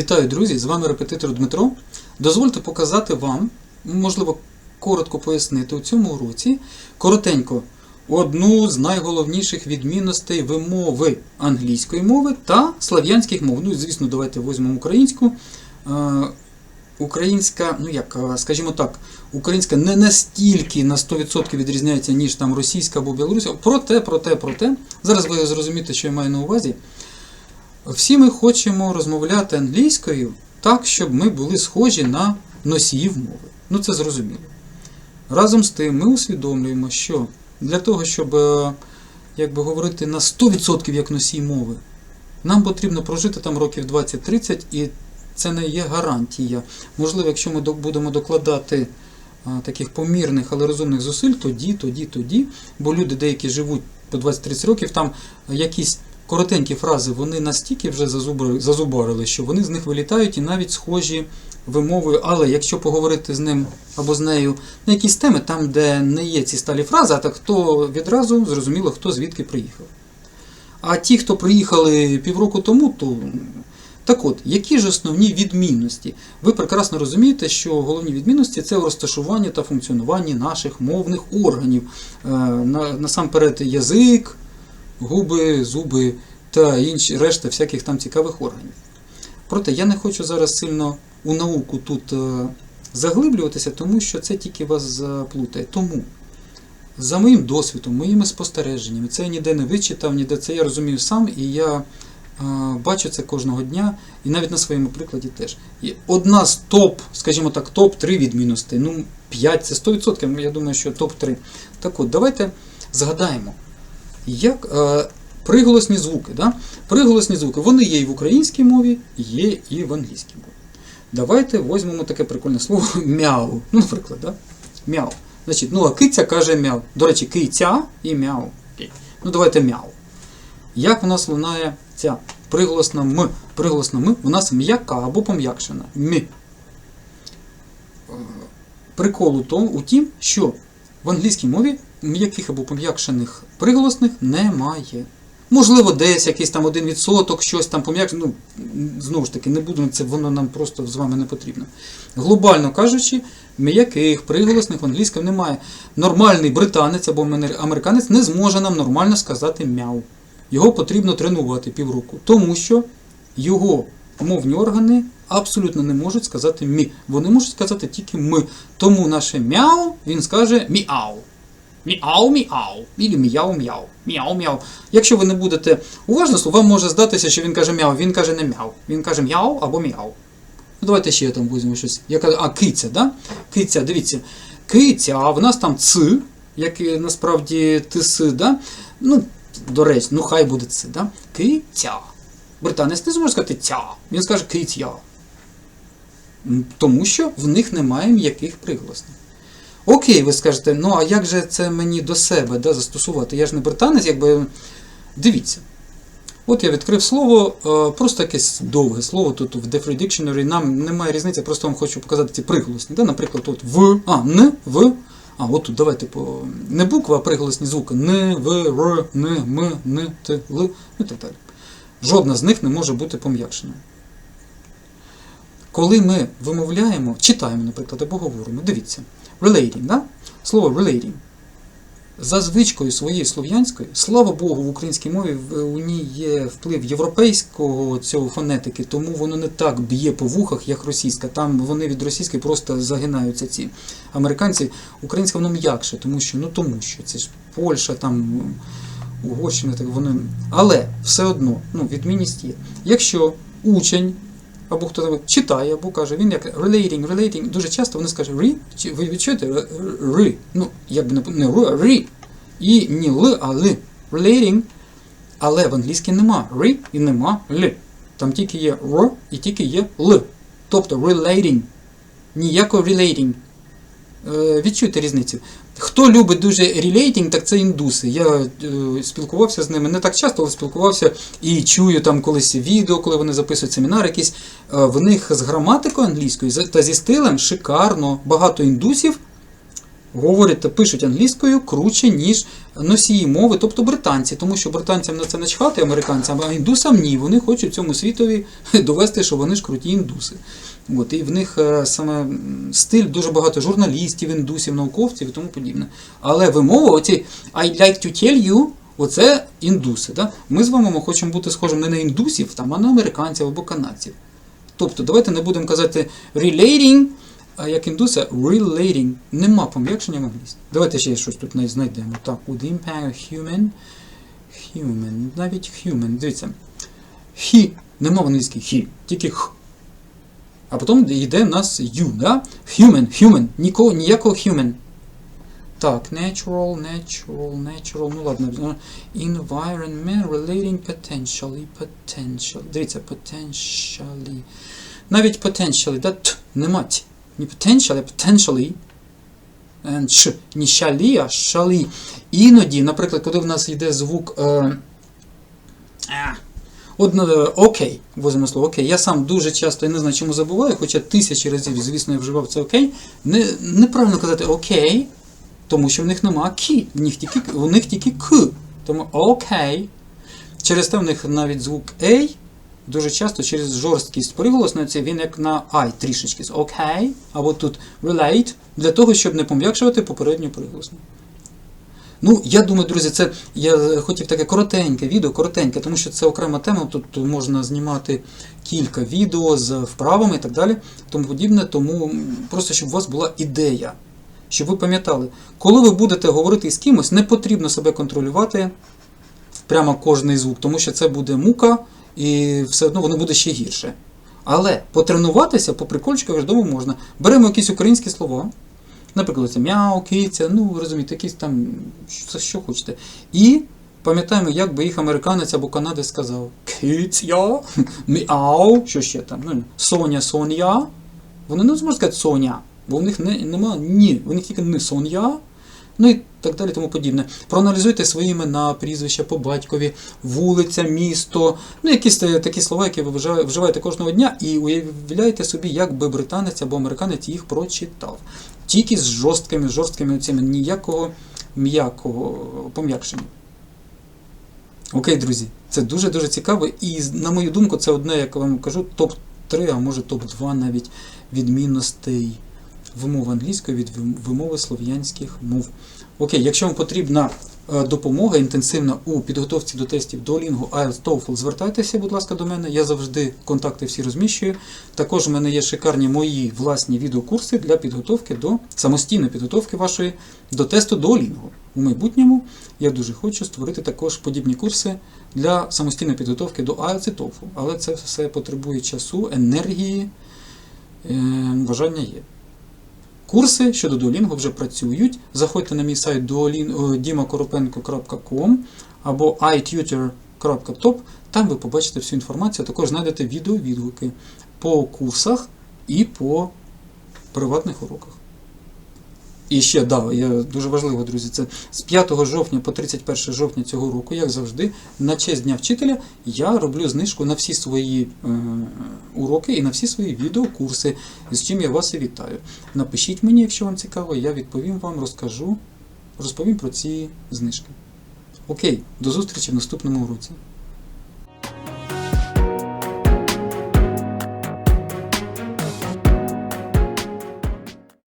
Вітаю, друзі! З вами репетитор Дмитро. Дозвольте показати вам, можливо, коротко пояснити у цьому уроці коротенько одну з найголовніших відмінностей вимови англійської мови та слав'янських мов. Ну, звісно, давайте візьмемо українську. Е, Українська, ну як, е, скажімо так, українська не настільки на 100% відрізняється, ніж там російська або білоруська. Проте, проте, проте, зараз ви зрозумієте, що я маю на увазі. Всі ми хочемо розмовляти англійською так, щоб ми були схожі на носіїв мови. Ну це зрозуміло. Разом з тим, ми усвідомлюємо, що для того, щоб е, як говорити на 100% як носій мови, нам потрібно прожити там років 20-30, і це не є гарантія. Можливо, якщо ми будемо докладати а, таких помірних, але розумних зусиль, тоді, тоді, тоді. Бо люди деякі живуть по 20-30 років, там якісь коротенькі фрази, вони настільки вже зазубарили, що вони з них вилітають і навіть схожі вимовою. Але якщо поговорити з ним або з нею на якісь теми, там, де не є ці сталі фрази, а так то відразу зрозуміло, хто звідки приїхав. А ті, хто приїхали півроку тому, то так от, які ж основні відмінності? Ви прекрасно розумієте, що головні відмінності це у розташуванні та функціонуванні наших мовних органів. Е, Насамперед язик, губи, зуби та інші решта всяких там цікавих органів. Проте я не хочу зараз сильно у науку тут е, заглиблюватися, тому що це тільки вас заплутає. Тому, за моїм досвідом, моїми спостереженнями, це я ніде не вичитав, ніде це я розумію сам, і я е, бачу це кожного дня, і навіть на своєму прикладі теж. І одна з топ, скажімо так, топ-3 відмінностей, ну 5 це 100%, я думаю, що топ-3. Так от, давайте згадаємо, як е, приголосні звуки. Да? Приголосні звуки, вони є і в українській мові, є і в англійській мові. Давайте візьмемо таке прикольне слово мяу. Ну, наприклад, да? мяу. Значить, ну а киця каже мяу. До речі, киця і мяу. Окей. Ну давайте мяу. Як в нас лунає ця приголосна м? Приголосна м у нас м'яка або пом'якшена. М. Е, Прикол у у тім, що в англійській мові м'яких або пом'якшених приголосних немає. Можливо, десь якийсь там один відсоток, щось там пом'якшено. Ну, знову ж таки, не будемо це, воно нам просто з вами не потрібно. Глобально кажучи, м'яких приголосних в англійському немає. Нормальний британець або американець не зможе нам нормально сказати мяу. Його потрібно тренувати півроку, тому що його мовні органи абсолютно не можуть сказати мі. Вони можуть сказати тільки ми. Тому наше мяу він скаже міау. Міау, міау, ілі міяу, м'яу, міау, м'яу. Якщо ви не будете уважно, вам може здатися, що він каже мяу, він каже не мяу. Він каже м'яу або міау. Ну, давайте ще там візьмемо щось. Я кажу, а, киця, да? Киця, дивіться. Киця, а в нас там ц, як насправді тис, да? Ну, до речі, ну хай буде це, да? Киця. Британець не зможе сказати ця. Він скаже киця. Тому що в них немає м'яких приголосних. Окей, ви скажете, ну а як же це мені до себе да, застосувати? Я ж не британець, якби. Дивіться. От я відкрив слово, е, просто якесь довге слово тут в Defree Dictionary, нам немає різниці, просто вам хочу показати ці приголосні. Да? Наприклад, от в, а, н, в. А, от тут давайте по. Не буква, а приголосні звуки. Н, в, р, н, м, н, т, л, і так далі. Жодна з них не може бути пом'якшеною. Коли ми вимовляємо, читаємо, наприклад, або говоримо, дивіться, relating, да? слово relating. За звичкою своєї слов'янської, слава Богу, в українській мові у ній є вплив європейського цього фонетики, тому воно не так б'є по вухах, як російська. Там вони від російської просто загинаються ці американці. Українська воно м'якше, тому що, ну тому що це ж Польща, там Угорщина, так вони. Але все одно, ну, відмінність є. Якщо учень або хто там читає, або каже, він як relating, relating, дуже часто вони скажуть чи ви відчуєте ри, ну, якби не, не р, ри, і не л, а ли. Relating, але в англійській нема ри і нема л. Там тільки є р і тільки є л. Тобто relating. Ніякого relating. Е, відчуйте різницю. Хто любить дуже релейтінг, так це індуси. Я е, спілкувався з ними не так часто, але спілкувався і чую там колись відео, коли вони записують семінар якісь. Е, в них з граматикою англійською та зі стилем шикарно. Багато індусів говорять та пишуть англійською круче, ніж носії мови, тобто британці, тому що британцям на це начхати, американцям, а індусам ні. Вони хочуть цьому світові довести, що вони ж круті індуси. От, і в них е, саме стиль дуже багато журналістів, індусів, науковців і тому подібне. Але вимова, оці I like to tell you, оце індуси. Да? Ми з вами ми хочемо бути схожим не на індусів, там, а на американців або канадців. Тобто, давайте не будемо казати relating, а як індуса relating. Нема пом'якшення в. Давайте ще щось тут най- знайдемо. Так, with impact human. Human. Навіть human. Дивіться. He. Нема в англійській he, тільки х. А потім йде в нас you, да? Human, human. Нікого, ніякого human. Так, natural, natural, natural, ну ладно. Environment relating potentially, potential. Дивіться, potentially. Навіть potentially, да? Т, нема т. Не potentially, а potentially. And ш, не shally, а shally. Іноді, наприклад, коли в нас йде звук. Е, а, От е, окей, возьмемо слово окей. Я сам дуже часто, я не знаю, чому забуваю, хоча тисячі разів, звісно, я вживав це окей. Не, неправильно казати окей, тому що в них нема кі, в них тільки, у них тільки к. Тому окей. Через те в них навіть звук ей дуже часто через жорсткість приголосної це він як на I трішечки. Окей, або тут relate, для того, щоб не пом'якшувати попередню приголосну. Ну, я думаю, друзі, це я хотів таке коротеньке відео, коротеньке, тому що це окрема тема. Тут можна знімати кілька відео з вправами і так далі, тому подібне. Тому просто щоб у вас була ідея, щоб ви пам'ятали, коли ви будете говорити з кимось, не потрібно себе контролювати прямо кожний звук, тому що це буде мука і все одно воно буде ще гірше. Але потренуватися по прикольчику ж дому можна. Беремо якісь українські слова. Наприклад, це мяу, киця, ну розумієте, якісь там що, що хочете. І пам'ятаємо, як би їх американець або канадець сказав: киця, мяу, що ще там? Ну, Соня, Соня. Вони не зможуть сказати Соня, бо у них не, нема ні, у них тільки не Соня, ну і так далі, тому подібне. Проаналізуйте свої імена, прізвища по батькові, вулиця, місто, ну якісь е, такі слова, які ви вживаєте- кожного дня, і уявляйте собі, як би британець або американець їх прочитав. Тільки з жорсткими, жорсткими цими ніякого м'якого пом'якшення. Окей, друзі, це дуже-дуже цікаво. І, на мою думку, це одне, як я вам кажу, топ-3, а може топ-2 навіть відмінностей вимови англійської від вимови слов'янських мов. Окей, якщо вам потрібна е, допомога інтенсивна у підготовці до тестів до Duolingo, IELTS, TOEFL, звертайтеся, будь ласка, до мене. Я завжди контакти всі розміщую. Також у мене є шикарні мої власні відеокурси для підготовки до самостійної підготовки вашої до тесту до Duolingo. У майбутньому я дуже хочу створити також подібні курси для самостійної підготовки до IELTS і TOEFL. Але це все потребує часу, енергії, е, бажання є. Курси щодо Duolingo вже працюють. Заходьте на мій сайт dimakoropenko.com або itutor.top. Там ви побачите всю інформацію, також знайдете відео-відгуки по курсах і по приватних уроках. І ще, да, я, дуже важливо, друзі, це з 5 жовтня по 31 жовтня цього року, як завжди, на честь Дня вчителя я роблю знижку на всі свої е, уроки і на всі свої відеокурси, з чим я вас і вітаю. Напишіть мені, якщо вам цікаво, я відповім вам, розкажу, розповім про ці знижки. Окей, до зустрічі в наступному уроці.